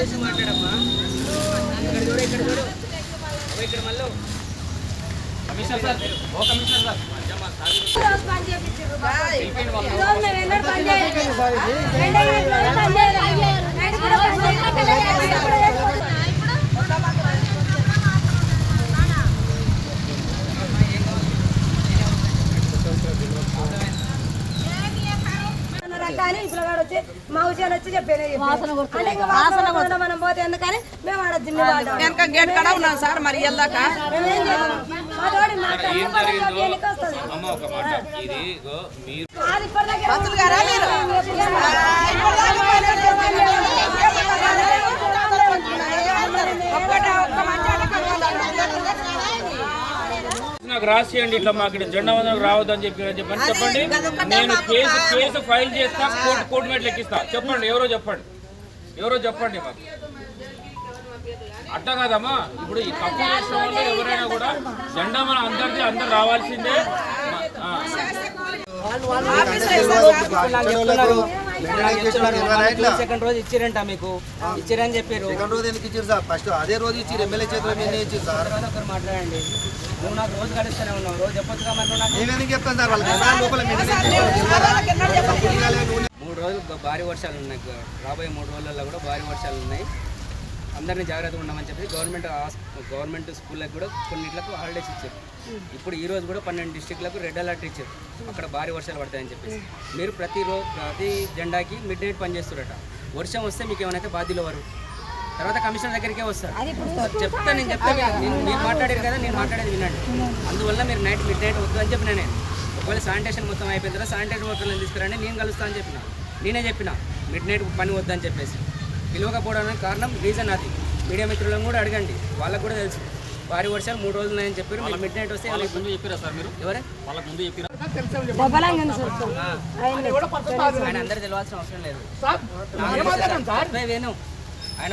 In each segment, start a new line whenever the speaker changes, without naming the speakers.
చేసి మాట్లాడమ్మా. ఇక్కడ చూడు ఇక్కడ చూడు. ఇక్కడ మళ్ళీ. కమిషనర్ సార్ ఓ కమిషనర్ సార్. అమ్మా, సార్
రోజు పని చేపించారు రోజు మేము ఎన్నడూ పని చేయలేదు. రెండే గంటలు పని చేయలేదు. నైట్ కూడా పని చేయలేదు. నైట్ కూడా చేసుకోలేదు. కానీ ఇప్పుడు వాడు వచ్చి మా విషయాలు వచ్చి కొట్టడం మనం పోతే? ఎందుకని? మేము ఆడ జిమ్మి వాడాం
వెనక గేట్ కడ ఉన్నాం సార్ మరి వెళ్ళాక
మా తోడి మా కన్న పడక ఎన్నిక వస్తుంది
అమ్మ ఒక మాట ఇది ఇగో మీరు
అది ఇప్పటిదాకా
పంతులు గారా మీరు ఒక్కటే ఒక్క మంచి
నాకు రాసియండి ఇట్లా మాకు ఇక్కడ జెండా వందనకు రావద్దని చెప్పి చెప్పండి. చెప్పండి నేను కేసు కేసు ఫైల్ చేస్తా కోర్టు కోర్టు మీద లెక్కిస్తా. చెప్పండి ఎవరో చెప్పండి. ఎవరో చెప్పండి మాకు. అట్లా కాదమ్మా. ఇప్పుడు ఈ తప్పు చేసిన వాళ్ళు ఎవరైనా కూడా జెండా మన అందరిది అందరు రావాల్సిందే.
సెకండ్ రోజు ఇచ్చిరంట మీకు. ఇచ్చిరని చెప్పారు
సెకండ్ రోజు ఎందుకు ఇచ్చారు సార్? ఫస్ట్ అదే రోజు ఇచ్చారు ఎమ్మెల్యే చేతిలో మీద ఇచ్చారు సార్.
తర్వాత ఒకరు మాట్లాడండి. నువ్వు నాకు రోజు గడుస్తూనే ఉన్నావు. రోజు
నేను ఎందుకు చెప్తాను సార్? వాళ్ళకి
మూడు రోజులు భారీ వర్షాలు ఉన్నాయి. రాబోయే మూడు రోజులలో కూడా భారీ వర్షాలు ఉన్నాయి. అందరినీ జాగ్రత్తగా ఉండమని చెప్పి గవర్నమెంట్ గవర్నమెంట్ స్కూళ్ళకి కూడా కొన్నిట్లకు హాలిడేస్ ఇచ్చారు. ఇప్పుడు ఈ రోజు కూడా పన్నెండు డిస్టిక్లకు రెడ్ అలర్ట్ ఇచ్చారు. అక్కడ భారీ వర్షాలు పడతాయని చెప్పేసి. మీరు ప్రతి రోజు ప్రతి జెండాకి మిడ్ నైట్ పనిచేస్తారట వర్షం వస్తే మీకు ఏమైనా బాధ్యులు వారు తర్వాత కమిషనర్ దగ్గరికే వస్తారు. చెప్తా నేను చెప్తా నేను మీరు మాట్లాడారు కదా నేను మాట్లాడేది వినండి. అందువల్ల మీరు నైట్ మిడ్ నైట్ వద్దు అని చెప్పిన నేను. ఒకవేళ శానిటేషన్ మొత్తం అయిపోయిన తర్వాత శానిటేషన్ మొత్తం తీసుకురండి నేను కలుస్తా అని చెప్పిన. నేనే చెప్పిన మిడ్ నైట్ పని వద్దని చెప్పేసి. పిలవకపోవడానికి కారణం రీజన్ అది. మీడియా మిత్రులను కూడా అడగండి. వాళ్ళకు కూడా తెలుసు. భారీ వర్షాలు మూడు రోజులు ఉన్నాయని చెప్పారు. మీరు మిడ్ నైట్ వస్తే వాళ్ళకి ముందు చెప్పారా సార్ మీరు? ఎవరే? వాళ్ళకి ముందు చెప్పారా.
ఆయన
ఆయన అందరు తెలియాల్సిన అవసరం లేదు. విను. ఆయన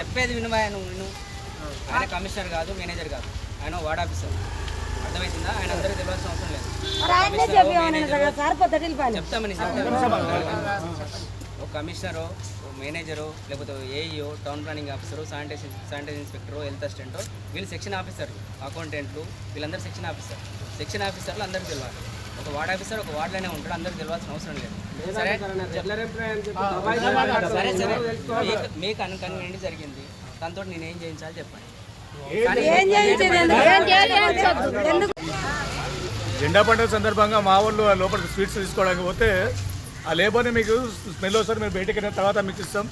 చెప్పేది విను ఆయన విను. ఆయన కమిషనర్ కాదు మేనేజర్ కాదు. ఆయన వార్డ్ ఆఫీసర్. అర్థమవుతుందా ఆయన అందరికీ తెలియాల్సిన అవసరం లేదు. చెప్తామని చెప్తాను ఒక కమిషనరు మేనేజరు లేకపోతే AEO town planning officer sanitation sanitize inspector health assistant వీళ్ళు సెక్షన్ ఆఫీసర్లు అకౌంటెంట్లు వీళ్ళందరూ సెక్షన్ ఆఫీసర్ సెక్షన్ ఆఫీసర్లు అందరికీ తెలియాలి ఒక వార్డ్ ఆఫీసర్ ఒక వార్డులోనే ఉంటాడు అందరికి తెలియాల్సిన అవసరం లేదు. సరే? సరే సరే. మీకు అన్కన్వీనియంట్ జరిగింది. దాంతో నేను ఏం చేయించాలి? చెప్పండి
జెండా పండుగ సందర్భంగా మా వాళ్ళు లోపలికి స్వీట్స్ తీసుకోవడానికి పోతే ఆ లేబర్ని మీకు స్మెల్ వస్తారు మీరు బయటకు వెళ్ళిన తర్వాత మీకు ఇస్తాం.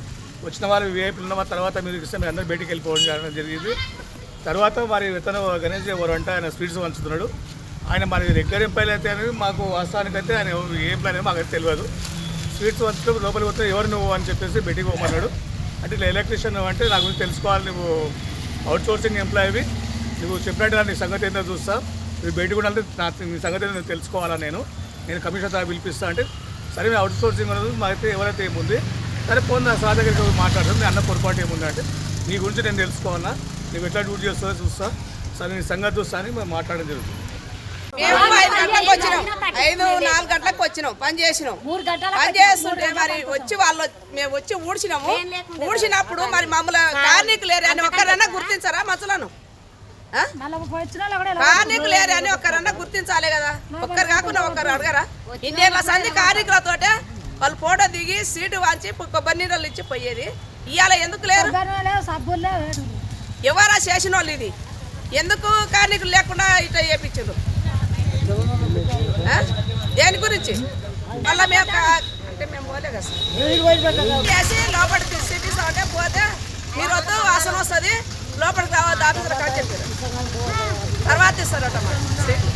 వచ్చిన వారు విఐపీలు ఉన్న తర్వాత మీరు ఇస్తాం మీరు అందరూ బయటకు వెళ్ళిపోవడం జరిగింది. తర్వాత వారి ఇతను గణేష్ ఎవరు అంటే ఆయన స్వీట్స్ పంచుతున్నాడు. ఆయన మరి రెగ్యులర్ ఎంప్లాయీ అయితే అనేది మాకు వాస్తవానికైతే ఆయన ఏం ప్లాన్ అనేది మాకు తెలియదు. స్వీట్స్ పంచడం లోపలికి వస్తే ఎవరు నువ్వు అని చెప్పేసి బయటికి పోమన్నాడు. అంటే ఇట్లా ఎలక్ట్రీషియన్ అంటే నా గురించి తెలుసుకోవాలి నువ్వు అవుట్ సోర్సింగ్ ఎంప్లాయీవి. నువ్వు చెప్పినట్టు నీ సంగతి ఏంటో చూస్తా. నువ్వు బయటకు ఉండాలంటే నా నీ సంగతి ఏంటో నేను తెలుసుకోవాలా నేను. నేను కమిషనర్ సార్ పిలిపిస్తా అంటే సరే మీ అవుట్ సోర్సింగ్ అనేది మాకైతే ఎవరైతే ఏముంది? సరే పోనీ నా సార్ దగ్గరికి పోయి మాట్లాడతాను మీ అన్న పొరపాటు ఏముంది అంటే నీ గురించి నేను తెలుసుకోవాలా? నువ్వు ఎట్లా డ్యూటీ చేస్తావో చూస్తా. సరే నీ సంగతి చూస్తా అని మేము మాట్లాడడం జరుగుతుంది.
మేము ఐదు గంటలకు వచ్చినాం. ఐదు నాలుగు గంటలకు వచ్చినాం. పని చేసినాం. పని చేస్తుంటే మరి వచ్చి వాళ్ళు మేము వచ్చి ఊడ్చినాము. ఊడ్చినప్పుడు మరి మమ్మల్ని కార్మికులు లేరు అని ఒక్కరన్నా గుర్తించారా మచ్చలను ఆ? కార్మికులు లేరు అని ఒక్కరన్నా గుర్తించాలి కదా. ఒక్కరు కాకుండా ఒక్కరు అడగరా? ఇన్నేళ్ళ సంది కార్మికులతోటే వాళ్ళు ఫోటో దిగి సీటు వాంచి కొబ్బరి నీళ్ళు ఇచ్చి పోయేది. ఇవాళ ఎందుకు లేరు? ఎవరా చేసిన వాళ్ళు ఇది? ఎందుకు కార్మికులు లేకుండా ఇట్లా చేపించారు? దేని గురించి? మళ్ళీ మేము అంటే మేము పోలే కదా సార్. చేసి లోపలికి సిటీస్ అంటే పోతే మీరు వద్దు వాసన వస్తుంది. లోపలికి రావద్దు ఆఫీసులో కట్ చెప్పారు తర్వాత ఇస్తారట మాకు.